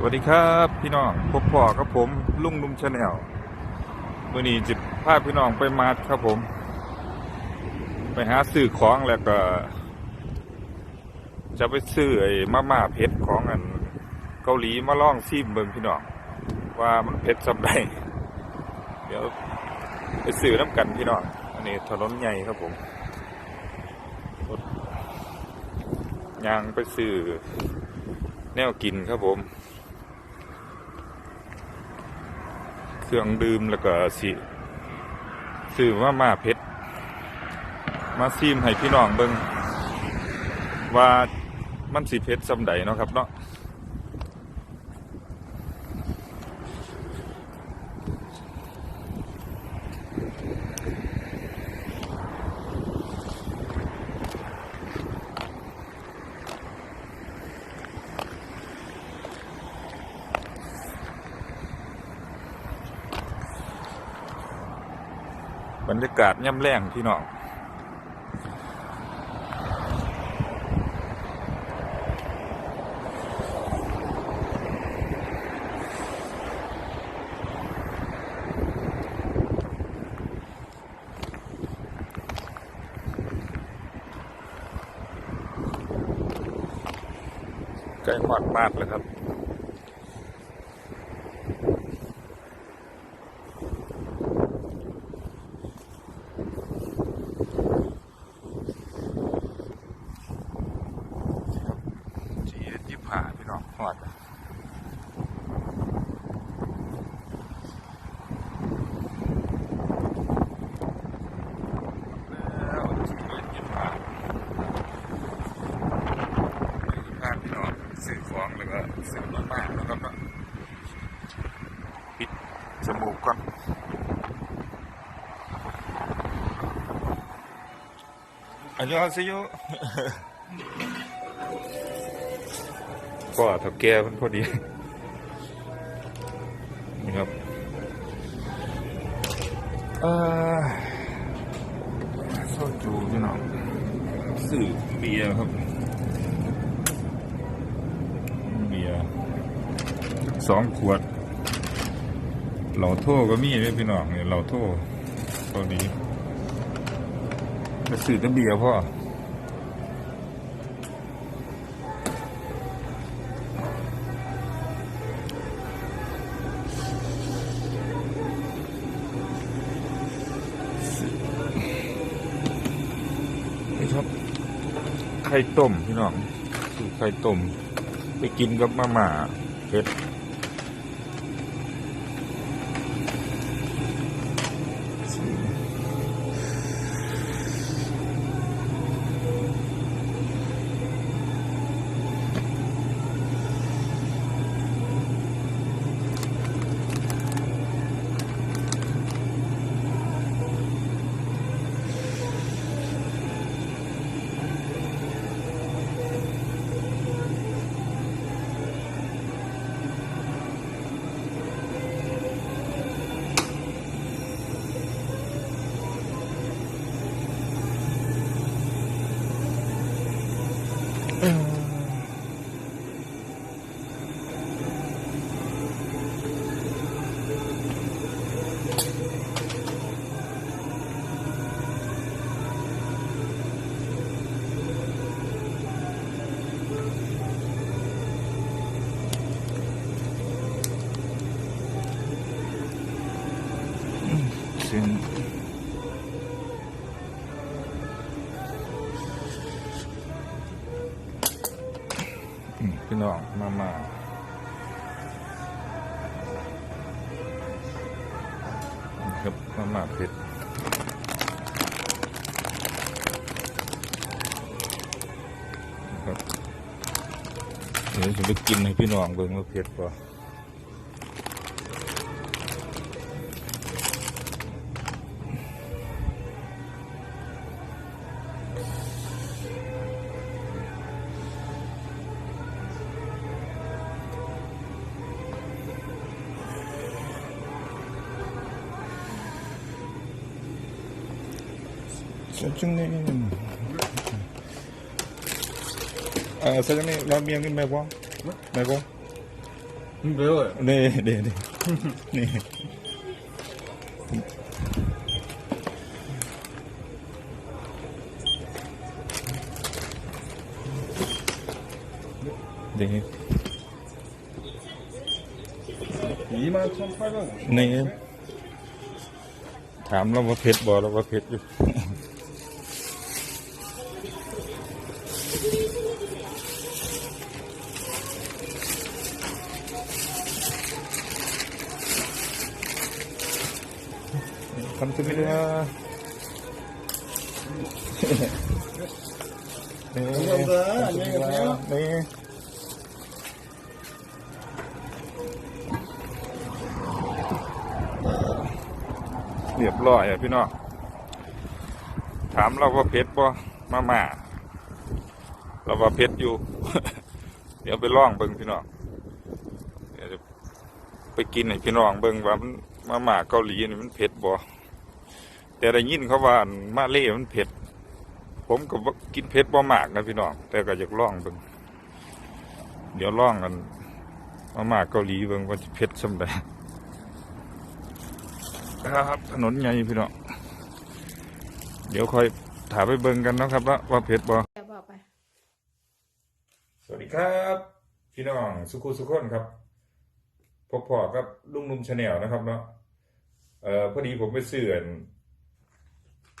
สวัสดีครับพี่น้องพบพ่อกับผมลุงนุ่มชาแนลวันนี้จิพาพี่น้องไปมาดครับผม ไปหาซื้อของแล้วก็ จะไปซื้อไอ้มาม่าเผ็ดของอัน เกาหลีมาล่องซิมเบิงพี่น้องว่ามันเผ็ดสำใดเดี๋ยวไปซื้อน้ำกันพี่น้องอันนี้ถนนใหญ่ครับผมยางไปซื้อแนวกินครับผม เครื่องดื่มแล้วก็สิซื้อมามาเพชรมาซีมให้พี่น้องเบิงว่ามันสิเพชรสำใดเนาะครับเนาะ บรรยากาศย่ำแรงพี่น้องใกล้หอดมากเลยครับครับจียี่ผ่าพี่น้องหอดแล้วจียี่ผ่ายี่ผ่าพี่น้องซื้อของแล้ว ก็ซื้อมามากแล้วก็มาปิดจมูกก่อนอันยองเซโยก็เถ้าแก่มันพอดีนี่ครับเอ่อโซจูพี่น้องสื่อเบียร์ครับ เบียร์ สองขวด เหล่าโท่ก็มีด้วยพี่น้องเนี่ยเหล่าโท่พอดีจะสื่อต่เบียร์พ่อนี่ครับไข่ต้มพี่น้องสูตรไข่ต้ม ไปกินกับมาม่าเผ็ด ซึ่งอืมพี่น้องมามาครับมามาเผ็ดครับเดี๋ยวจะไปกินให้พี่น้องเบิ่งว่าเผ็ดป่ะ 사장님, 아 사장님 라면 매고 매고 เบื่อ นี่เดี๋ยวนี่นี่เดี๋ยว 2만 1,800원. นี่ถามเราว่าเพชรบ่เราว่าเพชรอยู่ คำสุดเลยนี่ 감사합니다. 안녕히 가세요. นี่เรียบร้อยอ่ะพี่น้อง ถามเราว่าเพชรบ่มาม่าเราว่าเพชรอยู่ เดี๋ยวไปล่องเบิ่งพี่น้อง เดี๋ยวจะไปกินให้พี่น้องเบิ่งว่ามันมาม่าเกาหลีนี่มันเผ็ดบ่ แต่ได้ยินเขาว่าอันมาเล่มันเผ็ด ผมก็บ่กินเผ็ดบ่มากนะพี่น้อง แต่ก็อยากลองเบิ่งเดี๋ยวลองกันมาม่าเกาหลีเบิ่งว่าจะเผ็ดส่ำใดครับถนนใหญ่พี่น้อง เดี๋ยวค่อยถามไปเบิ่งกันเนาะครับ ว่าว่าเผ็ดบ่เดี๋ยวบอกไปสวัสดีครับ พี่น้องสุขุสุขคนครับพบพอกับลุงนุ่มชาแนลนะครับเนาะเอ่อพอดีผมไปซื้ออัน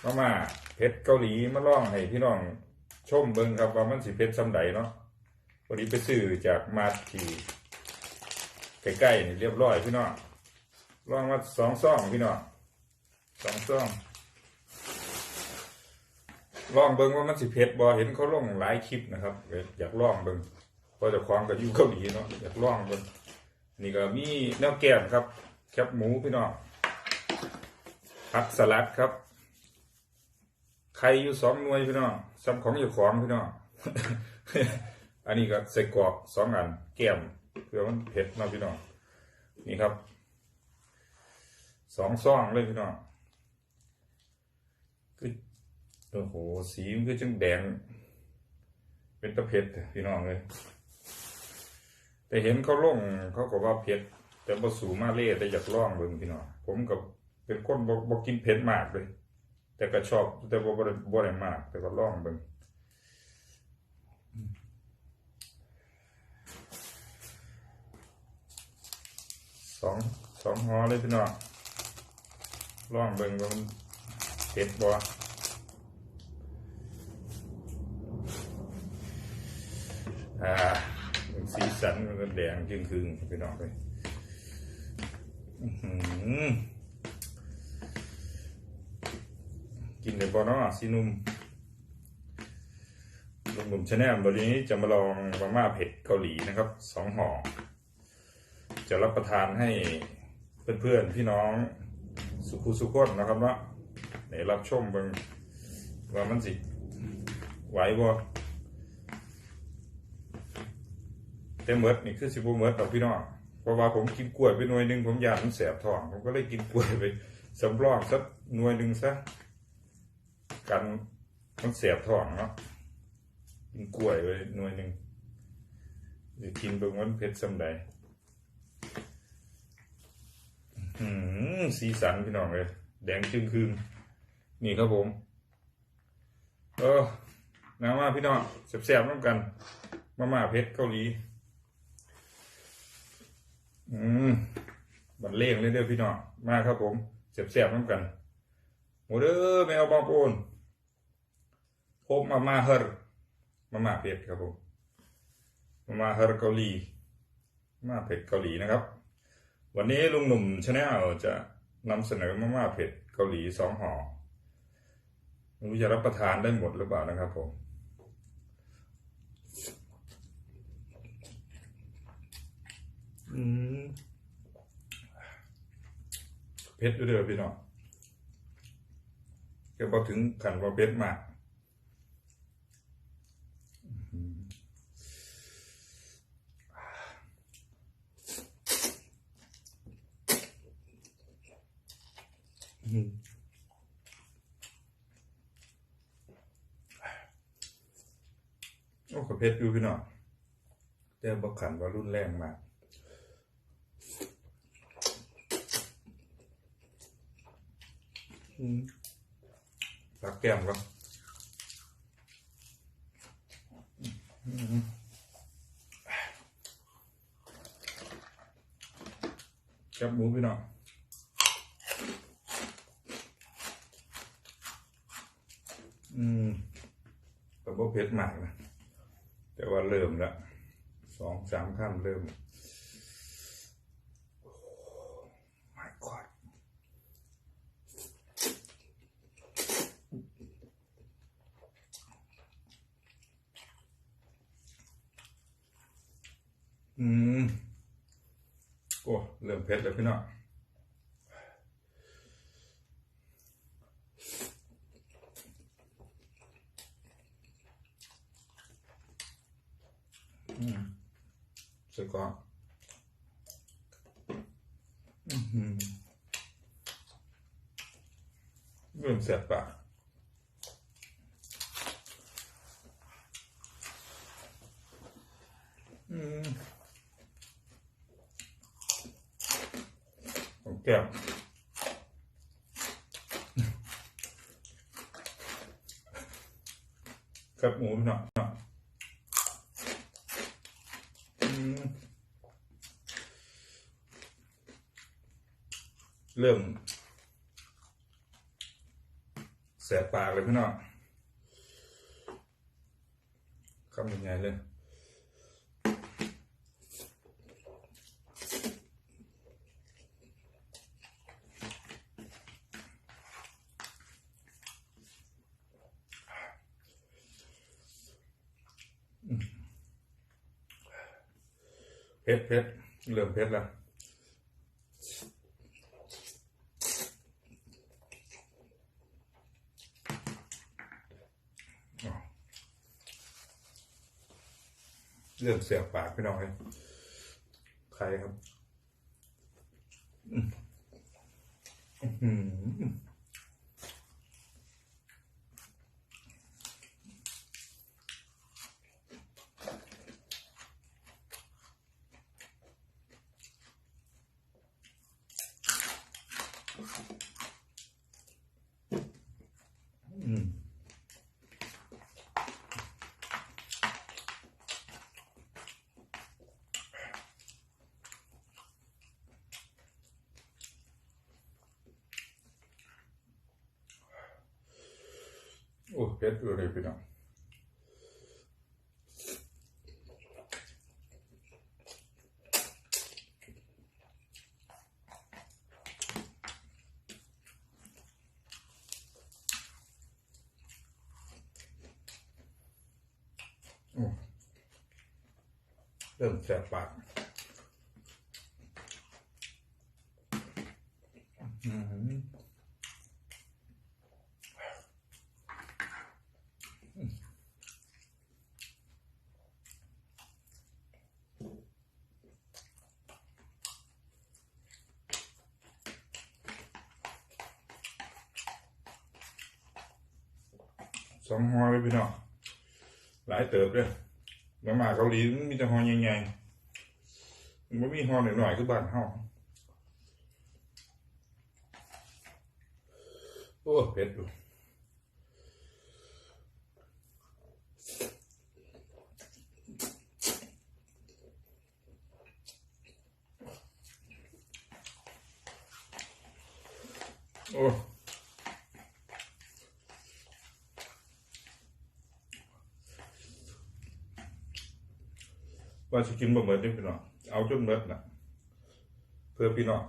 มามาเผ็ดเกาหลีมาล่องให้พี่น้องชมเบิ่งครับว่ามันสิเผ็ดซ้ำใดเนาะพอดีไปซื้อจากมาที่ใกล้ๆนี่เรียบร้อยพี่น้องล่องมาสองซองพี่น้องสองซองล่องเบิ่งว่ามันสิเผ็ดบ่เห็นเขาล่องหลายคลิปนะครับ อยากล่องเบิ่งเพราะจะความกับอยู่เกาหลีเนาะอยากล่องเบิ่งนี่ก็มีแนวแก้มครับ แคบหมูพี่น้องผักสลัดครับ ไข่อยู่สองหน่วยพี่น้องซ้ำของอยู่ของพี่น้องอันนี้ก็ใส่กรอกสองอันแก้มเพื่อมันเผ็ดนะพี่น้องนี่ครับสองซองเลยพี่น้องคือโอ้โหสีมันคือจังแดง เป็นตะเพ็ดพี่น้องเลย แต่เห็นเขาล่งเขาก็ว่าเผ็ด แต่บ่สูมาเล่แต่อยากลองเบิ่งพี่น้องผมกับเป็นคนบ่บ่กินเผ็ดมากเลย แต่ก็ชอบแต่บ่บ่ได้บ่ได้มาก แต่ก็ลองเบิ่งสองสองหอเลยพี่น้องลองเบิ่งว่ามันเผ็ดบ่อ่าสีสันมันก็แดงจึงคืงไปน้องเลยอือหือ กินเลยปอเนาะสีนุ่มลุงหนุ่มชาแนลวันนี้จะมาลองมาม่าเผ็ดเกาหลีนะครับสองห่อ จะรับประทานให้เพื่อนๆพี่น้องสุขุสุขนนะครับเนาะในรับชมเบิ่งว่ามันสิไหวบ่แต่เมดนี่คือสิบเมดดอพี่น้องเพราะว่าผมกินกล้วยไปหน่วยหนึ่งผมอยากมันแสบท้องผมก็เลยกินกล้วยไปสำรองสักหน่วยหนึ่งซะ กันมันแสบท้องเนาะกินกล้วยไปหน่วยหนึ่งจะกินเบิ่งวันเผ็ดสำใดอื้อหือสีสันพี่น้องเลย แดงจึงคืนนี่ครับผม เออน้ำมาพี่น้องแสบๆน้ำกัน มาม่าเผ็ดเกาหลี อืมบันเลงเลยเด้อพี่น้อง มาครับผมเสียบๆน้ำกันโมเด้อแมวบางโอน พบมาม่าเฮอร์มาม่าเผ็ดครับผมมาม่าเฮอร์เกาหลีมาม่าเผ็ดเกาหลีนะครับ วันนี้ลุงหนุ่มชาแนลจะนำเสนอมาม่าเผ็ดเกาหลีสองห่อไม่รู้จะรับประทานได้หมดหรือเปล่านะครับผมอืมเพชรด้วยเด้อพี่น้องก็พอถึงขันว่าเพชรมาก โอ้กระเพชรอยู่พี่น้องแต่บักขันว่ารุ่นแรงมากรักแก้มครับจับหมูพี่น้อง อืมแต่ว่าเผ็ดมากนะ แต่ว่าเริ่มละสองสามขั้นเริ่ม my god อืม โอ้ เริ่มเผ็ดแล้วพี่น้องอืมใส่ก่อนอือหือเริ่มเสียบปากอืมของแก้มกับหมูหน่อยเริ่ม แสบปากเลยพี่น้องคำยังไงเลยเพชรเพชรเริ่มเพชรแล้ว เรื่องเสียบปากพี่น้องเลยใครครับ อืม โอ้เพชรเลยพี่น้องโอ้เริ่มแสบปากอืม สองหัวเลยพี่น้องหลายเติบเลยมามาเกาหลีมันมีแต่หอใหญ่ๆมันไม่มีหอหน่อยๆคือบ้านเฮาโอ้เผ็ดอยู่โอ้ ว่าจะกินบ่เหมือนที่พี่น้องเอาจนเบิดนะเพื่อพี่น้อง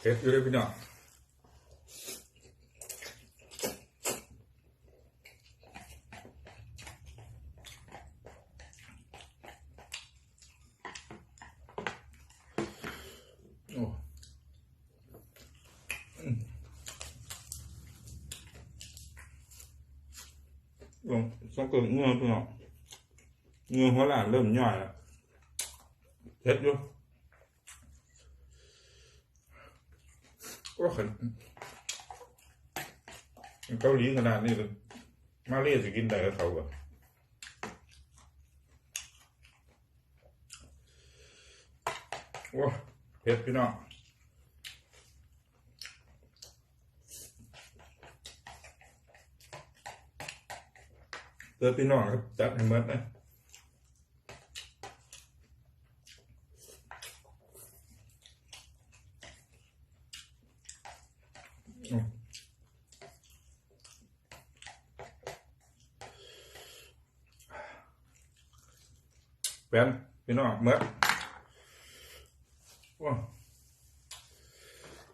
เผ็ดอยู่เลยพี่น้องลงต้องเกิดเงื่อนพี่น้อง เงื้อหัวหลานเริ่มย่อยแล้วเผ็ดอยู่ก็ขันเกาหลีขนาดนี้เลยมาเรียจะกินได้กับเขาก่อนว้าเผ็ดพี่น้องเจอพี่น้องครับจัดให้หมดนะ แปนพี่น้องเมื่อว้า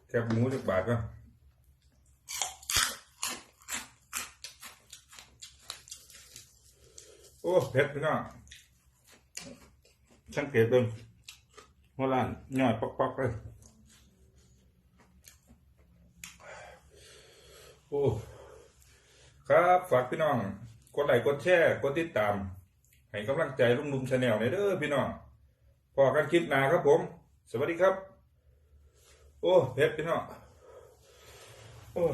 แคบหมูจักบาทก็โอ้เผ็ดพี่น้องสังเกตเบิ่งหัวล้านย่อยปอกๆเลยโอ้ ครับ ฝากพี่น้อง กดไลค์กดแชร์ กดติดตาม ให้กำลังใจลุงลุมชาแนลเนอยเด้อพี่น้องพอกันคลิปหน้าครับผม สวัสดีครับ โอ้เผ็ดพี่น้องโอ้